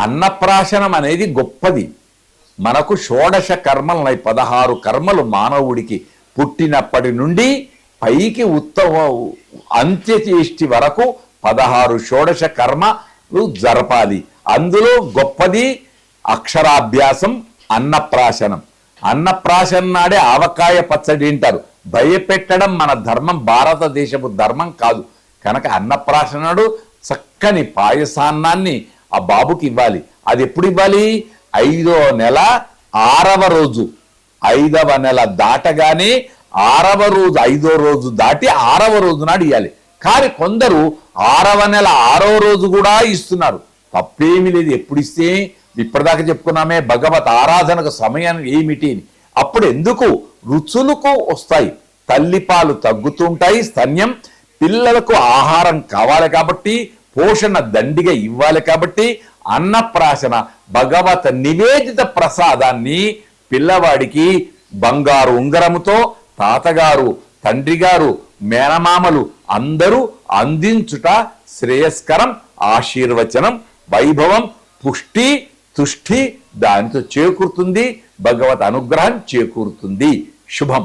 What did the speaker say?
అన్నప్రాశనం అనేది గొప్పది. మనకు షోడశ కర్మలున్నాయి పదహారు కర్మలు మానవుడికి పుట్టినప్పటి నుండి పైకి ఉత్తమ అంత్యచేష్టి వరకు పదహారు షోడశ కర్మలు జరపాలి. అందులో గొప్పది అక్షరాభ్యాసం అన్నప్రాశనం. అన్నప్రాశనం నాడే ఆవకాయ పచ్చడి తింటారు. భయపెట్టడం మన ధర్మం భారతదేశపు ధర్మం కాదు. కనుక అన్నప్రాశనుడు చక్కని పాయసాన్నాన్ని ఆ బాబుకి ఇవ్వాలి. అది ఎప్పుడు ఇవ్వాలి? ఐదో నెల ఆరవ రోజు. ఐదవ నెల దాటగానే ఆరవ రోజు ఐదో రోజు దాటి ఆరవ రోజు నాడు ఇవ్వాలి కానీ కొందరు ఆరవ నెల ఆరవ రోజు కూడా ఇస్తున్నారు. తప్పేమీ లేదు. ఎప్పుడు ఇస్తే? ఇప్పటిదాకా చెప్పుకున్నామే భగవత్ ఆరాధనకు సమయం ఏమిటి? అప్పుడు ఎందుకు? రుచులకు వస్తాయి. తల్లిపాలు తగ్గుతుంటాయి స్తన్యం పిల్లలకు ఆహారం కావాలి కాబట్టి పోషణ దండిగా ఇవ్వాలి కాబట్టి అన్నప్రాశన భగవత్ నివేదిత ప్రసాదాన్ని పిల్లవాడికి బంగారు ఉంగరముతో తాతగారు తండ్రి గారు మేనమామలు అందరూ అందించుట శ్రేయస్కరం ఆశీర్వచనం వైభవం పుష్టి తుష్టి దానితో చేకూరుతుంది భగవత్ అనుగ్రహం చేకూరుతుంది. శుభం.